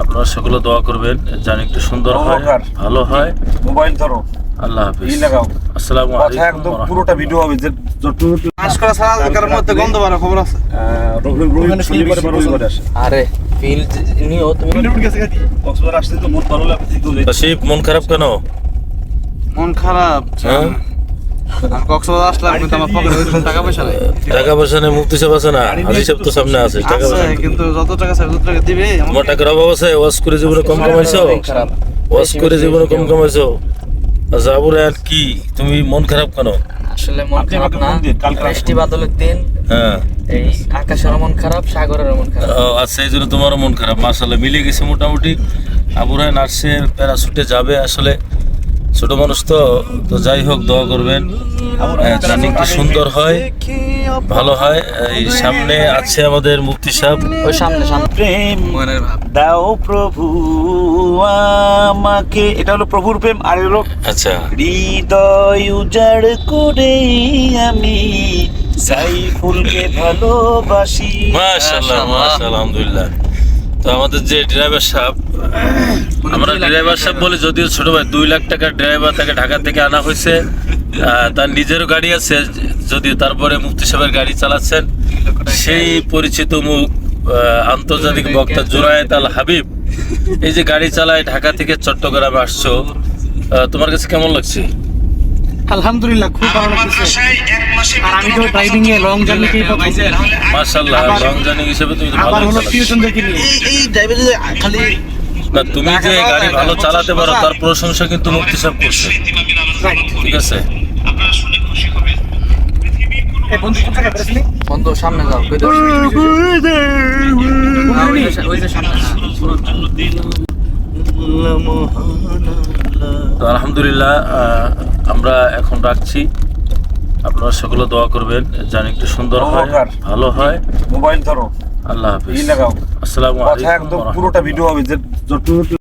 আপনারা সকলে দোয়া করবেন যেন একটু সুন্দর হয় ভালো হয়। মোবাইল ধরো। আল্লাহ হাফিজ। লাগাও। আসসালামু আলাইকুম একদম পুরোটা ভিডিও হবে যে মাস করা ছাড়া কারোর মধ্যে গন্ধ বাড়া খবর আছে? রবি শনিবার রবিবার আসে। আরে ফিল নিও তুমি কক্সবাজার আসতে তো মন ভালো লাগে যাই রাশিদ মন খারাপ কেন? মন খারাপ হ্যাঁ? টাকা পয়সা নেই। টাকা পয়সা নেই মুক্তি সাহেব আছে না? হাজি সাহেব তো সামনে আছে টাকা পয়সা কিন্তু যত টাকা চাই তত টাকা দিবে। আমার টাকার অভাব আছে ওয়াশ করে জীবনে কম কামাইছো? ওয়াশ করে জীবনে কম কামাইছো? আচ্ছা আবু রায়ান কি? তুমি মন খারাপ কেন? আসলে মন খারাপ না। বৃষ্টি বাদলের দিন হ্যাঁ। এই আকাশের মন খারাপ সাগরের মন খারাপ। ও, আচ্ছা এই জন্য তোমারও মন খারাপ। মাসাল্লাহ মিলে গেছে মোটামুটি। আবু রায়ান আসছে প্যারাশুটে যাবে আসলে ছোট মানুষ তো তো যাই হোক দোয়া করবেন। যেন সুন্দর হয় ভালো হয়। এই সামনে আছে আমাদের মুক্তি সাহেব। ওই সামনে সামনে। প্রেম দাও প্রভু আমাকে। এটা হলো প্রভুর প্রেম আর হলো আচ্ছা। হৃদয় উজাড় করে আমি সাইফুলকে ভালোবাসি। মাশাআল্লাহ মাশাআল্লাহ আলহামদুলিল্লাহ। তো আমাদের যে ড্রাইভার সাহেব আমরা ড্রাইভার সাহেব বলে যদিও ছোট ভাই দুই লাখ টাকার ড্রাইভার তাকে ঢাকা থেকে আনা হয়েছে। তার নিজেরও গাড়ি আছে যদিও তারপরে মুফতি সাহেবের গাড়ি চালাচ্ছেন। সেই পরিচিত মুখ আন্তর্জাতিক বক্তা জুরায়েত আল হাবিব এই যে গাড়ি চালায় ঢাকা থেকে চট্টগ্রামে আসছো তোমার কাছে কেমন লাগছে? আলহামদুলিল্লাহ খুব ভালো লাগতেছে। আর আমি তো ড্রাইভিং এ লং জার্নিতেই মাশাআল্লাহ লং জার্নি হিসেবে তুমি আবার ভালো হলো নিয়ে। এই ড্রাইভার খালি না তুমি যে গাড়ি ভালো চালাতে পারো তার প্রশংসা কিন্তু মুক্তি সাহেব করছে। ঠিক আছে? বন্ধু কোথায় গেছিলি বন্ধু সামনে যাও কই দাও না, ওই যে- সামনে তো আলহামদুলিল্লাহ আমরা এখন রাখছি। আপনারা সকলে দোয়া করবেন যেন একটু সুন্দর হয় ভালো হয়। মোবাইল ধরো। আল্লাহ হাফিজ। আসসালামু আলাইকুম পুরোটা ভিডিও হবে যে